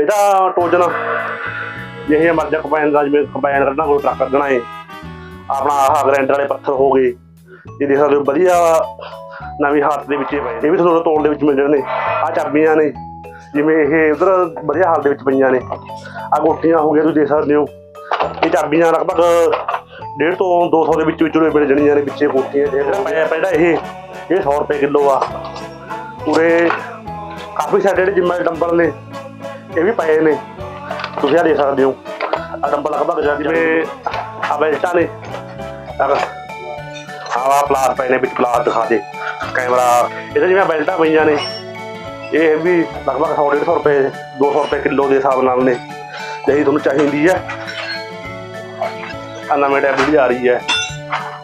ਇਹਦਾ ਟੋਜਨ ਜਿਹੇ ਮਰਜ਼ਾ ਕੰਬਾਈਨ ਦਾ, ਜਿਵੇਂ ਕੰਬਾਈਨ ਕੱਢਣਾ ਕੋਈ ਟਰੱਕ ਕੱਢਣਾ ਏ। ਆਪਣਾ ਆਹ ਗ੍ਰੈਂਡਰ ਵਾਲੇ ਪੱਥਰ ਹੋ ਗਏ। ਇਹ ਦੇਖ ਸਕਦੇ ਹੋ, ਵਧੀਆ ਨਵੀਂ ਹਾਲਤ ਦੇ ਵਿੱਚ ਹੀ ਪਏ। ਇਹ ਵੀ ਤੁਹਾਨੂੰ ਤੋਲ ਦੇ ਵਿੱਚ ਮਿਲ ਜਾਣੇ। ਆ ਚਾਬੀਆਂ ਨੇ। ਜਿਵੇਂ ਇਹ ਉਧਰ ਵਧੀਆ ਹਾਲਤ ਦੇ ਵਿੱਚ ਪਈਆਂ ਨੇ। ਆ ਗੋਟੀਆਂ ਹੋ ਗਈਆਂ, ਤੁਸੀਂ ਦੇਖ ਸਕਦੇ ਹੋ। ਇਹ ਚਾਬੀਆਂ ਲਗਭਗ 1.5 ਤੋਂ 200 ਦੇ ਵਿੱਚ ਵਿੱਚ ਮਿਲ ਜਾਣੀਆਂ ਨੇ ਵਿੱਚੇ ਗੋਟੀਆਂ ਦੇ ਜਿਹੜਾ ਪਿਆ ਪਿਆ ਇਹ ਇਹ 100 ਰੁਪਏ ਕਿਲੋ ਆ। ਪੂਰੇ ਕਾਫੀ ਸਾਡੇ ਜਿਹੜੇ ਜਿੰਮਾਂ ਦੇ ਡੰਬਲ ਨੇ। ਇਹ ਵੀ ਪਏ ਨੇ। ਤੁਸੀਂ ਆ ਦੇਖ ਸਕਦੇ ਹੋ। ਆ ਡੰਬਲ ਲਗਭਗ ਜਿਵੇਂ ਆ ਬੈਲਟਾਂ ਨੇ। ਆਵਾ ਪਲਾਸ ਪਏ ਨੇ ਵਿੱਚ ਪਲਾਸ ਦਿਖਾ ਦੇ। ਕੈਮਰਾ ਇਹਦੇ ਜਿਵੇਂ ਬੈਲਟਾਂ ਪਈਆਂ ਨੇ। ਇਹ ਵੀ ਲਗਭਗ 100 150 ਰੁਪਏ 200 ਰੁਪਏ ਕਿਲੋ ਦੇ ਹਿਸਾਬ ਨਾਲ ਨੇ। ਜਿਹੜੀ ਤੁਹਾਨੂੰ ਚਾਹੀਦੀ ਹੈ। ਆ ਨਵੇਂ ਟੈਬ ਜਿਹੜੀ ਆ ਰਹੀ ਹੈ।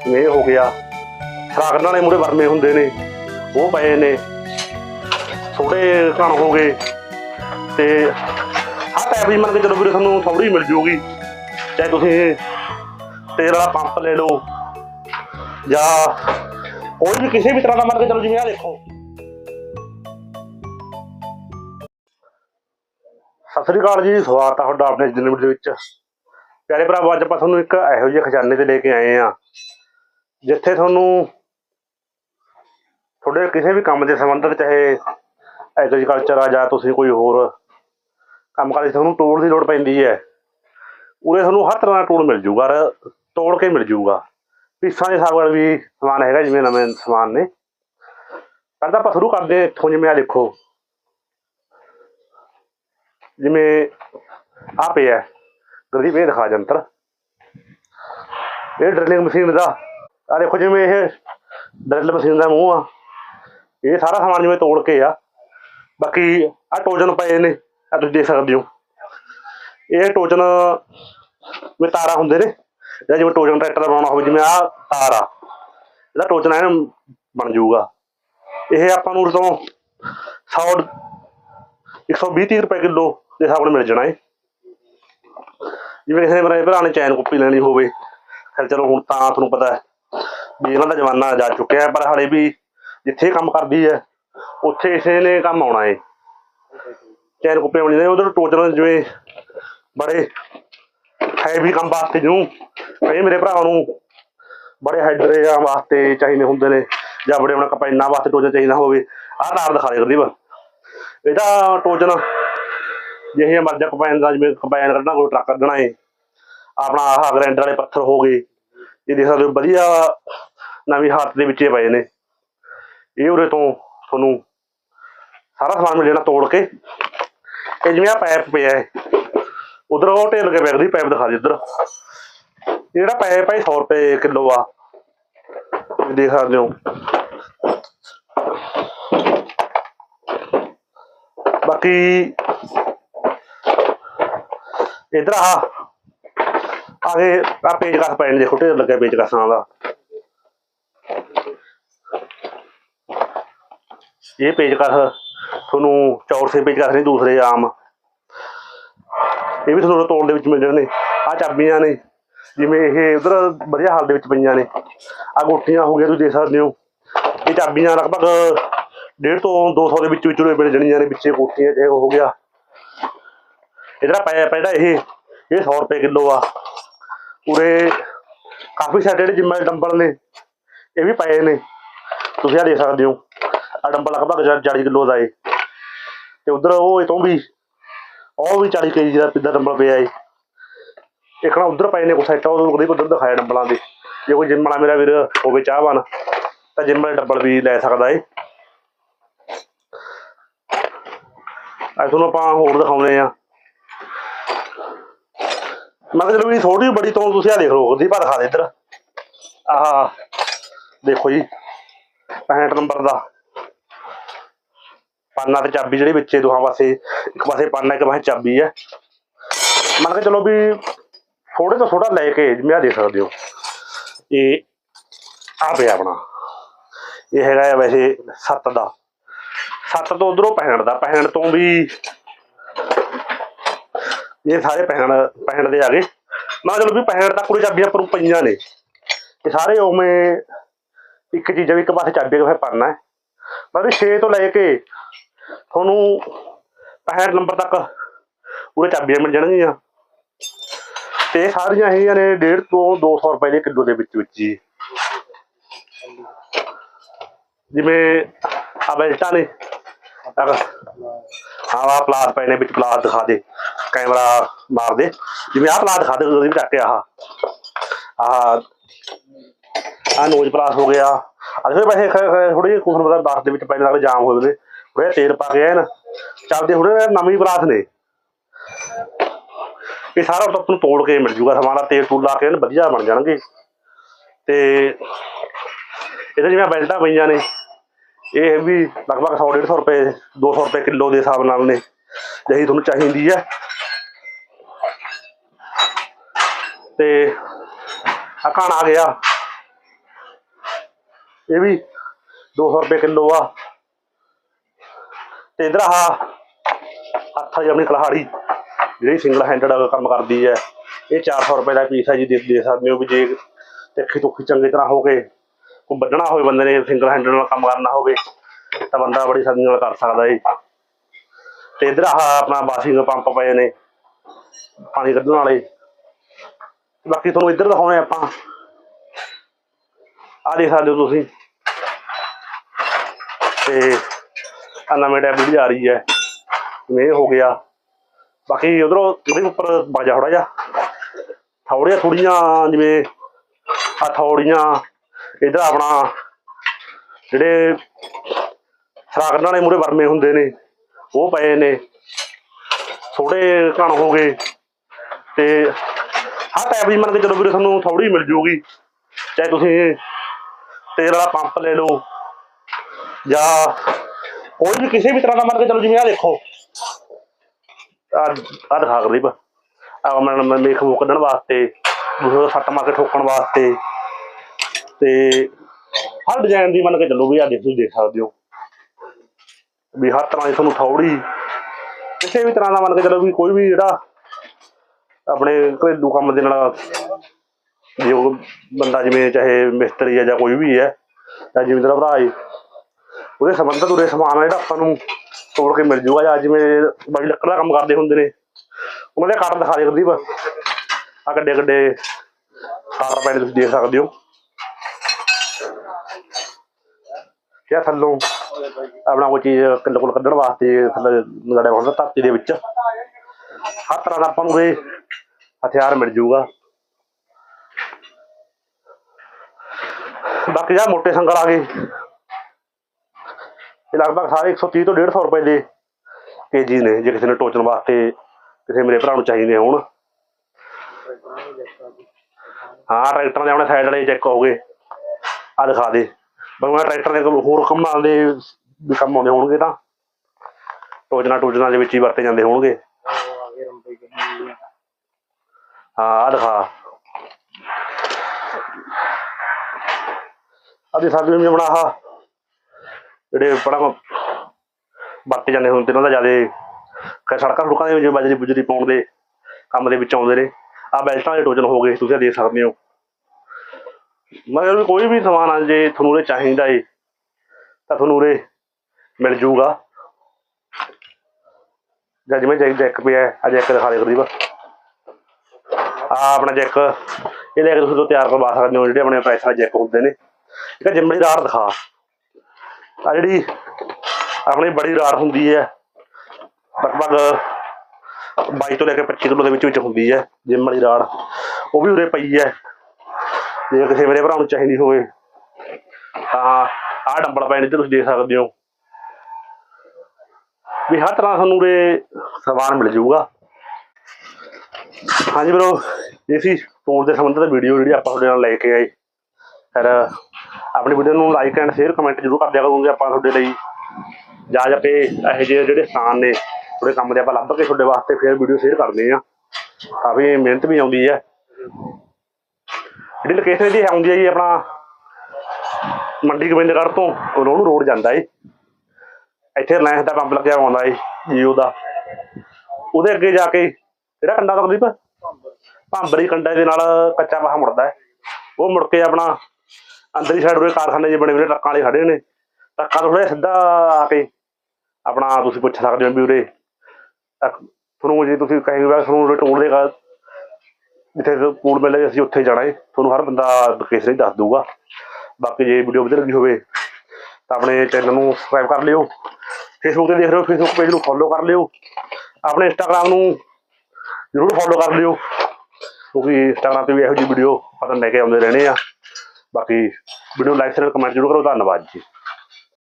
ਇਹ ਹੋ ਗਿਆ। ਖਰਾਕਣ ਵਾਲੇ ਮੂਰੇ ਵਰਮੇ ਹੁੰਦੇ ਨੇ। ਉਹ ਪਏ ਨੇ। ਥੋੜੇ ਘਣ ਹੋ ਗਏ। ਤੇ ਆਹ ਟੈਬ ਵੀ ਮੰਨ ਕੇ ਚਲੋ ਵੀਰੇ ਤੁਹਾਨੂੰ ਥੋੜੀ ਮਿਲ ਜੂਗੀ। ਚਾਹੇ ਤੁਸੀਂ ਤੇਲ ਵਾਲਾ ਪੰਪ ਲੈ ਲਓ, ਜਾਂ ਕੋਈ ਵੀ ਕਿਸੇ ਵੀ ਤਰ੍ਹਾਂ ਦਾ ਮੰਨ ਕੇ ਚਲੋ ਜਿਵੇਂ ਆ ਦੇਖੋ। ਸਤਿ ਸ੍ਰੀ ਅਕਾਲ ਜੀ, ਸਵਾਗਤ ਆ ਤੁਹਾਡਾ ਆਪਣੇ ਦਿਨ ਦੇ ਵਿੱਚ। ਪਿਆਰੇ ਭਰਾਵੋ, ਅੱਜ ਆਪਾਂ ਤੁਹਾਨੂੰ ਇੱਕ ਇਹੋ ਜਿਹੇ ਖਜ਼ਾਨੇ ਤੇ ਲੈ ਕੇ ਆਏ ਆ ਜਿੱਥੇ ਤੁਹਾਨੂੰ ਤੁਹਾਡੇ ਕਿਸੇ ਵੀ ਕੰਮ ਦੇ ਸੰਬੰਧਿਤ, ਚਾਹੇ ਐਗਰੀਕਲਚਰ ਆ ਜਾਂ ਤੁਸੀਂ ਕੋਈ ਹੋਰ ਕੰਮ ਕਰਦੇ ਤੁਹਾਨੂੰ ਟੂਲ ਦੀ ਲੋੜ ਪੈਂਦੀ ਹੈ। ਉਰੇ ਤੁਹਾਨੂੰ ਹਰ ਤਰ੍ਹਾਂ ਦਾ ਟੂਲ ਮਿਲ ਜੂਗਾ ਤੋੜ ਕੇ ਮਿਲ ਜੂਗਾ। ਪੀਸਾਂ ਦੇ ਹਿਸਾਬ ਨਾਲ ਵੀ ਸਮਾਨ ਹੈਗਾ, ਜਿਵੇਂ ਨਵੇਂ ਸਮਾਨ ਨੇ। ਪਹਿਲਾਂ ਆਪਾਂ ਸ਼ੁਰੂ ਕਰਦੇ ਹਾਂ ਇੱਥੋਂ, ਜਿਵੇਂ ਆ ਦੇਖੋ। ਜਿਵੇਂ ਆ ਪਿਆ ਗਰਦੀਪ, ਇਹ ਦਿਖਾ ਜੰਤਰ। ਇਹ ਡਰਿਲਿੰਗ ਮਸ਼ੀਨ ਦਾ। ਆ ਦੇਖੋ ਜਿਵੇਂ ਇਹ ਡਰਿਲ ਮਸ਼ੀਨ ਦਾ ਮੂੰਹ ਆ। ਇਹ ਸਾਰਾ ਸਮਾਨ ਜਿਵੇਂ ਤੋੜ ਕੇ ਆ। ਬਾਕੀ ਆ ਟੋਜਨ ਪਏ ਨੇ। ਆ ਤੁਸੀਂ ਦੇਖ ਸਕਦੇ ਹੋ ਇਹ ਟੋਚਨ ਵਿੱਚ ਤਾਰਾ ਹੁੰਦੇ ਨੇ, ਜਾਂ ਜਿਵੇਂ ਟੋਚਨ ਟਰੈਕਟਰ ਦਾ ਬਣਾਉਣਾ ਹੋਵੇ, ਜਿਵੇਂ ਆ ਤਾਰ ਆ, ਇਹਦਾ ਟੋਚਨ ਐਨ ਬਣ ਜਾਊਗਾ। ਇਹ ਆਪਾਂ ਨੂੰ ਉਰੇ ਤੋਂ 100 120 30 ਰੁਪਏ ਕਿਲੋ ਦੇ ਹਿਸਾਬ ਨਾਲ ਮਿਲ ਜਾਣਾ ਹੈ ਜਿਵੇਂ ਕਿਸੇ ਨੇ ਮੇਰੇ ਭਰਾ ਨੇ ਚੈਨ ਕੁੱਪੀ ਲੈਣੀ ਹੋਵੇ, ਫਿਰ ਚਲੋ ਹੁਣ ਤਾਂ ਤੁਹਾਨੂੰ ਪਤਾ ਹੈ ਵੀ ਇਹਨਾਂ ਦਾ ਜ਼ਮਾਨਾ ਜਾ ਚੁੱਕਿਆ ਪਰ ਹਾਲੇ ਵੀ ਜਿੱਥੇ ਕੰਮ ਕਰਦੀ ਹੈ, ਉੱਥੇ ਇਸੇ ਨੇ ਕੰਮ ਆਉਣਾ ਹੈ। ਚੈਨ ਕੁੱਪੇ ਬਣੀ ਨੇ ਉਧਰ ਟੋਚਨ ਜਿਵੇਂ ਬੜੇ ਹੈਵੀ ਕੰਮ ਵਾਸਤੇ ਜਿਹਨੂੰ ਕਈ ਮੇਰੇ ਭਰਾਵਾਂ ਨੂੰ ਬੜੇ ਹਾਈਡਰੇਆਂ ਵਾਸਤੇ ਚਾਹੀਦੇ ਹੁੰਦੇ ਨੇ, ਜਾਂ ਬੜੇ ਉਹਨਾਂ ਕਪੈਨਾਂ ਵਾਸਤੇ ਟੋਚਨ ਚਾਹੀਦਾ ਹੋਵੇ, ਆਹ ਨਾਮ ਦਿਖਾ ਦੇ ਗੁਰਦੀਪ। ਇਹਦਾ ਟੋਚਨ ਜਿਹੇ ਮਰਜ਼ਾ ਕੰਬਾਈਨ ਦਾ ਜਿਵੇਂ ਕਪੈਨ ਕੱਢਣਾ, ਕੋਈ ਟਰੱਕ ਕੱਢਣਾ ਏ, ਆਪਣਾ ਆਹ ਗ੍ਰੈਂਡਰ ਵਾਲੇ ਪੱਥਰ ਹੋ ਗਏ, ਇਹ ਦੇਖ ਸਕਦੇ ਹੋ ਵਧੀਆ ਨਵੀਂ ਹਾਲਤ ਦੇ ਵਿੱਚ ਪਏ ਨੇ। ਇਹ ਉਰੇ ਤੋਂ ਤੁਹਾਨੂੰ ਸਾਰਾ ਸਮਾਨ ਮਿਲ ਜਾਣਾ ਤੋੜ ਕੇ। ਇਹ ਜਿਵੇਂ ਪਾਈਪ ਪਿਆ ਹੈ, ਉਧਰ ਉਹ ਢੇਲ ਕੇ ਵੇਖਦੀ ਪਾਈਪ ਦਿਖਾ ਦੇ ਉਧਰ ਜਿਹੜਾ ਪਾਈਪ ਹੈ 100 ਰੁਪਏ ਕਿਲੋ ਆ। ਦੇਖ ਸਕਦੇ ਹੋ। ਬਾਕੀ ਇਧਰ ਆ ਆਗੇ ਆ ਪੇਜ ਕਸ ਪੈਣ ਦੇਖੋ ਢੇਰ ਲੱਗਿਆ ਪੇਜ ਕਸਾਂ ਦਾ। ਇਹ ਪੇਜ ਕਸ ਤੁਹਾਨੂੰ ਚੌਰਸੇ ਪੇਜ ਕਸ ਨਹੀਂ, ਦੂਸਰੇ ਆਮ। ਇਹ ਵੀ ਤੁਹਾਨੂੰ ਤੋੜ ਦੇ ਵਿੱਚ ਮਿਲ ਜਾਣੇ ਆ ਚਾਬੀਆਂ ਨੇ, ਜਿਵੇਂ ਇਹ ਉਧਰ ਵਧੀਆ ਹਾਲ ਦੇ ਵਿੱਚ ਪਈਆਂ ਨੇ। ਆ ਗੋਟੀਆਂ ਹੋ ਗਈਆਂ, ਤੁਸੀਂ ਦੇਖ ਸਕਦੇ ਹੋ। ਇਹ ਚਾਬੀਆਂ ਲਗਭਗ 1.5 ਤੋਂ 200 ਦੇ ਵਿੱਚ ਵਿੱਚ ਮਿਲ ਜਾਣੀਆਂ ਨੇ, ਵਿੱਚੇ ਗੋਟੀਆਂ ਤੇ ਹੋ ਗਿਆ। ਇਹਦਾ ਪਿਆ ਪਹਿਲਾਂ ਇਹ ਇਹ 100 ਰੁਪਏ ਕਿਲੋ ਆ। ਪੂਰੇ ਕਾਫੀ ਸਾਡੇ ਜਿਹੜੇ ਜਿੰਮਾਂ ਡੰਬਲ ਨੇ, ਇਹ ਵੀ ਪਏ ਨੇ। ਤੁਸੀਂ ਆ ਦੇਖ ਸਕਦੇ ਹੋ। ਆ ਡੰਬਲ ਲਗਭਗ 40 ਕਿਲੋ ਦਾ ਏ। ਤੇ ਉਧਰ ਉਹ ਇਹ ਤੋਂ ਵੀ ਉਹ ਵੀ 40 ਕੇਜੀ ਦਾ ਪਿੱਧਾ ਡੰਬਲ ਪਿਆ ਏ। ਇੱਕ ਉਧਰ ਪਏ ਨੇ ਕੋਈ ਸਾਈਟਾਂ ਉਹ ਕਦੇ ਉਧਰ ਦਿਖਾਇਆ ਡੰਬਲਾਂ ਦੇ ਜੇ ਕੋਈ ਜਿੰਮ ਵਾਲਾ ਮੇਰਾ ਵੀਰ ਹੋਵੇ ਚਾਹਵਾਨ, ਤਾਂ ਜਿੰਮ ਵਾਲੇ ਡੰਬਲ ਵੀ ਲੈ ਸਕਦਾ ਏ। ਅੱਜ ਤੁਹਾਨੂੰ ਆਪਾਂ ਹੋਰ ਦਿਖਾਉਣੇ ਆ। ਮੈਂ ਕਿਹਾ ਚਲੋ ਵੀ ਥੋੜੀ ਬੜੀ ਤੋਂ ਤੁਸੀਂ ਆ ਦੇਖ ਲਓ ਉਹਦੀ ਪਰ ਦਿਖਾ ਦੇ ਇੱਧਰ। ਆਹ, ਦੇਖੋ ਜੀ 65 ਨੰਬਰ ਦਾ। ਪਾਨਾ ਤੇ ਚਾਬੀ ਜਿਹੜੀ ਵਿੱਚੇ ਦੋਹਾਂ ਪਾਸੇ, ਇੱਕ ਪਾਸੇ ਪਾਨਾ, ਇੱਕ ਪਾਸੇ ਚਾਬੀ ਹੈ। ਮੰਨ ਕੇ ਚਲੋ ਵੀ ਥੋੜੇ ਤੋਂ ਥੋੜਾ ਲੈ ਕੇ ਜਿਵੇਂ ਆ ਦੇਖ ਸਕਦੇ ਹੋ। ਇਹ ਆ ਪਿਆ ਆਪਣਾ। ਇਹ ਹੈਗਾ ਵੈਸੇ 7 ਦਾ। 7 ਤੋਂ ਉਧਰੋਂ 65 ਦਾ। 65 ਤੋਂ ਵੀ ਇਹ ਸਾਰੇ 65 65 ਦੇ ਆ ਗਏ। ਮੈਂ ਕਿਹਾ ਚਲੋ ਵੀ 65 ਤੱਕ ਕੋਈ ਚਾਬੀਆਂ ਪਰ ਪਈਆਂ ਨੇ। ਇਹ ਸਾਰੇ ਉਵੇਂ ਇੱਕ ਚੀਜ਼ ਵੀ ਇੱਕ ਪਾਸੇ ਚਾਬੀ ਫਿਰ ਪੜਨਾ ਹੈ। ਮਤਲਬ 6 ਤੋਂ ਲੈ ਕੇ ਤੁਹਾਨੂੰ 65 ਨੰਬਰ ਤੱਕ ਉਹਦੇ ਚਾਬੀਆਂ ਮਿਲ ਜਾਣਗੀਆਂ। ਤੇ ਸਾਰੀਆਂ ਇਹ ਨੇ 1.5 ਤੋਂ 200 ਰੁਪਏ ਦੇ ਕਿਲੋ ਦੇ ਵਿੱਚ ਵਿੱਚ ਜੀ। ਜਿਵੇਂ ਆ ਬੈਲਟਾਂ ਨੇ ਹਾਂ ਆ ਪਲਾਟ ਪਏ ਨੇ ਵਿੱਚ, ਪਲਾਟ ਦਿਖਾ ਦੇ, ਕੈਮਰਾ ਮਾਰ ਦੇ। ਜਿਵੇਂ ਆਹ ਪਲਾਟ ਦਿਖਾ ਦੇ, ਉਹਦੇ ਵਿੱਚ ਚੱਕ ਆਹ। ਆਹ ਆ ਨੋਜ ਪਲਾਸ ਹੋ ਗਿਆ। ਅਜੇ ਵੈਸੇ ਥੋੜੀ ਜਿਹੀ ਕੁਸਨ ਪਤਾ ਬੱਸ ਦੇ ਵਿੱਚ ਪੈਣ ਲੱਗ ਜਾਮ ਹੋ ਜਾਂਦੇ। ਥੋੜਾ ਤੇਲ ਪਾ ਕੇ ਨਾ, ਚੱਲਦੇ ਥੋੜੇ ਨਵੀਂ ਬਰਾਤ ਨੇ। ਇਹ ਸਾਰਾ ਆਪਾਂ ਨੂੰ ਤੋੜ ਕੇ ਮਿਲ ਜੂਗਾ ਸਮਾਨ ਆ ਤੇਲ ਤੂਲ ਲਾ ਕੇ ਵਧੀਆ ਬਣ ਜਾਣਗੇ। ਤੇ ਇਹਦੇ ਜਿਵੇਂ ਬੈਲਟਾਂ ਪਈਆਂ ਨੇ, ਇਹ ਵੀ ਲਗਭਗ 100 150 ਰੁਪਏ 200 ਰੁਪਏ ਕਿਲੋ ਦੇ ਹਿਸਾਬ ਨਾਲ ਨੇ ਜਿਹੀ ਤੁਹਾਨੂੰ ਚਾਹੀਦੀ ਹੈ। ਤੇ ਆ ਕਾਣ ਆ ਗਿਆ। ਇਹ ਵੀ 200 ਰੁਪਏ ਕਿਲੋ ਆ। ਤੇ ਇਧਰ ਆ ਹੱਥ ਵਾਲੀ ਆਪਣੀ ਕਲਹਾੜੀ ਜਿਹੜੀ ਸਿੰਗਲ ਹੈਂਡਡ ਕੰਮ ਕਰਦੀ ਹੈ। ਇਹ 400 ਰੁਪਏ ਦਾ ਪੀਸ ਹੈ ਜੀ ਦੇ ਦੇ ਸਕਦੇ ਹੋ ਵੀ ਜੇ ਤਿੱਖੀ ਤੁੱਖੀ ਚੰਗੀ ਤਰ੍ਹਾਂ ਹੋ ਕੇ ਕੋਈ ਵੱਢਣਾ ਹੋਵੇ ਬੰਦੇ ਨੇ ਸਿੰਗਲ ਹੈਂਡਡ ਨਾਲ ਕੰਮ ਕਰਨਾ ਹੋਵੇ, ਤਾਂ ਬੰਦਾ ਬੜੀ ਆਸਾਨੀ ਨਾਲ ਕਰ ਸਕਦਾ ਹੈ ਤੇ ਇਧਰ ਆ ਆਪਣਾ ਵਾਸ਼ਿੰਗ ਪੰਪ ਪਏ ਨੇ, ਪਾਣੀ ਕੱਢਣ ਵਾਲੇ। ਬਾਕੀ ਤੁਹਾਨੂੰ ਇੱਧਰ ਦਿਖਾਉਣੇ ਆਪਾਂ। ਆ ਦੇਖ ਸਕਦੇ ਹੋ ਤੁਸੀਂ। ਤੇ ਆ ਨਵੇਂ ਟੈਬ ਜਿਹੜੀ ਆ ਰਹੀ ਹੈ। ਇਹ ਹੋ ਗਿਆ। ਬਾਕੀ ਉਧਰੋਂ ਉਹਦੇ ਉੱਪਰ ਬਾਜਾ ਥੋੜਾ ਜਿਹਾ। ਥੋੜੀਆਂ ਥੋੜੀਆਂ ਜਿਵੇਂ ਆ ਥੋੜੀਆਂ ਇਧਰ ਆਪਣਾ ਜਿਹੜੇ ਸਰਾਗਣ ਵਾਲੇ ਮੂਰੇ ਵਰਮੇ ਹੁੰਦੇ ਨੇ, ਉਹ ਪਏ ਨੇ। ਥੋੜੇ ਘਣ ਹੋ ਗਏ ਤੇ ਆਹ ਟੈਬ ਵੀ ਮੰਨ ਕੇ ਚਲੋ ਵੀਰੇ ਤੁਹਾਨੂੰ ਥੋੜੀ ਮਿਲ ਜੂਗੀ। ਚਾਹੇ ਤੁਸੀਂ ਤੇਲ ਵਾਲਾ ਪੰਪ ਲੈ ਲਓ ਜਾਂ ਕੋਈ ਵੀ ਕਿਸੇ ਵੀ ਤਰ੍ਹਾਂ ਦਾ ਮੰਨ ਕੇ ਚਲੋ, ਜਿਵੇਂ ਆ ਦੇਖੋ। ਆ ਆ ਦਿਖਾ ਗਰੀਬ ਆ ਮੈਂ ਮੇਖ ਮੂਖ ਕੱਢਣ ਵਾਸਤੇ, ਦੂਸਰੇ ਦਾ ਸੱਟ ਮਾਰ ਕੇ ਠੋਕਣ ਵਾਸਤੇ। ਤੇ ਹਰ ਡਿਜ਼ਾਈਨ ਦੀ ਮੰਨ ਕੇ ਚੱਲੋ ਵੀ ਆ ਦੇਖ, ਤੁਸੀਂ ਦੇਖ ਸਕਦੇ ਹੋ। ਵੀ ਹਰ ਤਰ੍ਹਾਂ ਦੀ ਤੁਹਾਨੂੰ ਥੋੜੀ, ਕਿਸੇ ਵੀ ਤਰ੍ਹਾਂ ਦਾ ਮੰਨ ਕੇ ਚੱਲੋ ਵੀ ਕੋਈ ਵੀ ਜਿਹੜਾ ਆਪਣੇ ਘਰੇਲੂ ਕੰਮ ਦੇ ਨਾਲ ਜੋ ਬੰਦਾ ਜਿਵੇਂ ਚਾਹੇ ਮਿਸਤਰੀ ਹੈ ਜਾਂ ਕੋਈ ਵੀ ਹੈ, ਜਾਂ ਜਿਵੇਂ ਤੇਰਾ ਭਰਾ ਹੈ ਉਹਦੇ ਸੰਬੰਧਤ ਉਹਦੇ ਸਮਾਨ ਆ ਜਿਹੜਾ ਆਪਾਂ ਨੂੰ ਤੋੜ ਕੇ ਮਿਲ ਜੂਗਾ ਜਾਂ ਜਿਵੇਂ ਬੜੀ ਲੱਕੜ ਦਾ ਕੰਮ ਕਰਦੇ ਹੁੰਦੇ ਨੇ। ਉਹਨਾਂ ਦੇ ਕਾਰਨ ਦਿਖਾ ਦੇ ਗੁਰਦੀਪ। ਆ ਗੱਡੇ ਗੱਡੇ ਕਾਰਨ ਪੈਣੇ ਤੁਸੀਂ ਦੇਖ ਸਕਦੇ ਹੋ। ਕਿਆ ਥੱਲੋਂ ਆਪਣਾ ਕੋਈ ਚੀਜ਼ ਕਿੱਲ ਕੋਲ ਕੱਢਣ ਵਾਸਤੇ ਥੱਲੇ ਲੜਿਆ ਹੁੰਦਾ ਧਰਤੀ ਦੇ ਵਿੱਚ। ਹਰ ਤਰ੍ਹਾਂ ਦਾ ਆਪਾਂ ਨੂੰ ਇਹ ਹਥਿਆਰ ਮਿਲ ਜੂਗਾ। ਬਾਕੀ ਜਿਹੜਾ ਮੋਟੇ ਸੰਗਲ ਆ ਗਏ। ਇਹ ਲਗਭਗ ਸਾਰੇ 130 ਤੋਂ 150 ਰੁਪਏ ਦੇ ਕੇਜੀ ਨੇ, ਜੇ ਕਿਸੇ ਨੇ ਟੋਚਣ ਵਾਸਤੇ ਕਿਸੇ ਮੇਰੇ ਭਰਾ ਨੂੰ ਚਾਹੀਦੇ ਹੋਣ। ਹਾਂ, ਟਰੈਕਟਰਾਂ ਦੇ ਆਪਣੇ ਸਾਈਡ ਵਾਲੇ ਚੈੱਕ ਹੋ ਗਏ ਆ ਦਿਖਾ ਦੇ। ਬਗਮਾ ਟਰੈਕਟਰ ਦੇ ਕੋਲ ਹੋਰ ਕੰਮਾਂ ਦੇ ਵੀ ਕੰਮ ਆਉਂਦੇ ਹੋਣਗੇ ਤਾਂ। ਟੋਚਣਾ ਟੋਚਣਾ ਦੇ ਵਿੱਚ ਹੀ ਵਰਤੇ ਜਾਂਦੇ ਹੋਣਗੇ। ਹਾਂ ਆ ਦਿਖਾ। ਆਦੇ ਸਾਡੇ ਵੀ ਆਪਣਾ ਜਿਹੜੇ ਬੜਾ ਵਰਤੇ ਜਾਂਦੇ ਹੁੰਦੇ ਉਹਨਾਂ ਦਾ ਜ਼ਿਆਦਾ ਸੜਕਾਂ ਸੜਕਾਂ ਦੇ ਜਿਵੇਂ ਬਜਰੀ ਬੁਜਰੀ ਪਾਉਣ ਦੇ ਕੰਮ ਦੇ ਵਿੱਚ ਆਉਂਦੇ ਨੇ। ਆ ਬੈਲਟਾਂ ਦੇ ਟੋਜਨ ਹੋ ਗਏ ਤੁਸੀਂ ਦੇਖ ਸਕਦੇ ਹੋ। ਮਗਰ ਕੋਈ ਵੀ ਸਮਾਨ ਆ ਜੇ ਤੁਹਾਨੂੰ ਉਰੇ ਚਾਹੀਦਾ ਏ ਤਾਂ ਤੁਹਾਨੂੰ ਉਰੇ ਮਿਲ ਜੂਗਾ। ਜਾਂ ਜਿਵੇਂ ਜੈਕ ਜੈਕ ਪਿਆ ਹੈ, ਆ ਜੈਕ ਦਿਖਾ ਦੇ ਗਰੀਬ ਆ ਆਪਣਾ ਜੈਕ ਇਹ ਲੈ ਕੇ ਤੁਸੀਂ ਤਿਆਰ ਕਰਵਾ ਸਕਦੇ ਹੋ ਜਿਹੜੇ ਆਪਣੇ ਪੈਸਾ ਜੈਕ ਹੁੰਦੇ ਨੇ। ਇੱਕ ਜਿੰਮੀ ਦਿਖਾ। ਆ ਜਿਹੜੀ ਆਪਣੀ ਬੜੀ ਰਾੜ ਹੁੰਦੀ ਹੈ, ਲਗਭਗ 22 ਤੋਂ ਲੈ ਕੇ 25 ਕਿਲੋ ਦੇ ਵਿੱਚ ਵਿੱਚ ਹੁੰਦੀ ਹੈ, ਜਿੰਮ ਵਾਲੀ ਰਾੜ ਉਹ ਵੀ ਉਰੇ ਪਈ ਹੈ। ਜੇ ਕਿਸੇ ਮੇਰੇ ਭਰਾ ਨੂੰ ਚਾਹੀਦੀ ਹੋਵੇ, ਤਾਂ ਆਹ ਡੰਬਲ ਪੈਣ ਤੇ ਤੁਸੀਂ ਦੇਖ ਸਕਦੇ ਹੋ। ਵੀ ਹਰ ਤਰ੍ਹਾਂ ਤੁਹਾਨੂੰ ਉਰੇ ਸਮਾਨ ਮਿਲ ਜਾਊਗਾ। ਹਾਂਜੀ ਬਰੋ ਇਹ ਸੀ ਫੋਨ ਦੇ ਸੰਬੰਧਿਤ ਵੀਡੀਓ ਜਿਹੜੀ ਆਪਾਂ ਤੁਹਾਡੇ ਨਾਲ ਲੈ ਕੇ ਆਏ। ਫਿਰ ਆਪਣੀ ਵੀਡੀਓ ਨੂੰ ਲਾਈਕ ਐਂਡ ਸ਼ੇਅਰ ਕਮੈਂਟ ਜ਼ਰੂਰ ਕਰ ਦਿਆ ਕਰੋਗੇ ਆਪਾਂ ਤੁਹਾਡੇ ਲਈ ਜਾਂ ਜਾਂ ਪੇ ਇਹੋ ਜਿਹੜੇ ਸਥਾਨ ਨੇ ਥੋੜੇ ਕੰਮ ਦੇ ਆਪਾਂ ਲੱਭ ਕੇ ਤੁਹਾਡੇ ਵਾਸਤੇ ਫਿਰ ਵੀਡੀਓ ਸ਼ੇਅਰ ਕਰਦੇ ਆ ਕਾਫੀ ਮਿਹਨਤ ਵੀ ਆਉਂਦੀ ਹੈ। ਜਿਹੜੀ ਲੋਕੇਸ਼ਨ ਦੀ ਆਉਂਦੀ ਹੈ ਜੀ ਆਪਣਾ ਮੰਡੀ ਗੋਬਿੰਦਗੜ੍ਹ ਤੋਂ ਰੋਡ ਰੋਡ ਜਾਂਦਾ ਏ ਇੱਥੇ ਰਿਲਾਇੰਸ ਦਾ ਪੰਪ ਲੱਗਿਆ ਆਉਂਦਾ ਏ ਜੀਓ ਦਾ। ਉਹਦੇ ਅੱਗੇ ਜਾ ਕੇ ਜਿਹੜਾ ਕੰਡਾ ਤਕਦੀਪ ਭਾਂਬਰੀ ਕੰਡਾ ਦੇ ਨਾਲ ਕੱਚਾ ਬਾਹ ਮੁੜਦਾ ਉਹ ਮੁੜ ਕੇ ਆਪਣਾ ਅੰਦਰਲੀ ਸਾਈਡ ਉਹਦੇ ਕਾਰਖਾਨੇ ਜੇ ਬਣੇ ਹੋਏ ਨੇ, ਟਰੱਕਾਂ ਵਾਲੇ ਖੜੇ ਨੇ। ਟਰੱਕਾਂ ਤੋਂ ਥੋੜ੍ਹਾ ਸਿੱਧਾ ਆ ਕੇ ਆਪਣਾ ਤੁਸੀਂ ਪੁੱਛ ਸਕਦੇ ਹੋ ਵੀ ਉਰੇ ਤੁਹਾਨੂੰ ਜੇ ਤੁਸੀਂ ਕਹੇਗੇ ਵੀ ਤੁਹਾਨੂੰ ਟੋਲ ਦੇਗਾ ਜਿੱਥੇ ਕੋਲ ਮਿਲੇ ਅਸੀਂ ਉੱਥੇ ਜਾਣਾ ਹੈ। ਤੁਹਾਨੂੰ ਹਰ ਬੰਦਾ ਕੇਸ ਹੀ ਦੱਸ ਦਊਗਾ। ਬਾਕੀ ਜੇ ਵੀਡੀਓ ਵਧੀਆ ਲੱਗੀ ਹੋਵੇ ਤਾਂ ਆਪਣੇ ਚੈਨਲ ਨੂੰ ਸਬਸਕ੍ਰਾਈਬ ਕਰ ਲਿਓ। ਫੇਸਬੁੱਕ ਤੇ ਦੇਖ ਰਹੇ ਹੋ ਫੇਸਬੁੱਕ ਪੇਜ ਨੂੰ ਫੋਲੋ ਕਰ ਲਿਓ। ਆਪਣੇ ਇੰਸਟਾਗ੍ਰਾਮ ਨੂੰ ਜ਼ਰੂਰ ਫੋਲੋ ਕਰ ਲਿਓ। ਕਿਉਂਕਿ ਇੰਸਟਾਗ੍ਰਾਮ ਤੇ ਵੀ ਇਹੋ ਜਿਹੀ ਵੀਡੀਓ ਪਤਾ ਲੈ ਕੇ ਆਉਂਦੇ ਰਹਿਣੇ ਆ। ਬਾਕੀ ਵੀਡੀਓ ਲਾਈਕ ਸ਼ੇਅਰ ਕਮੈਂਟ ਜ਼ਰੂਰ ਕਰੋ ਧੰਨਵਾਦ ਜੀ।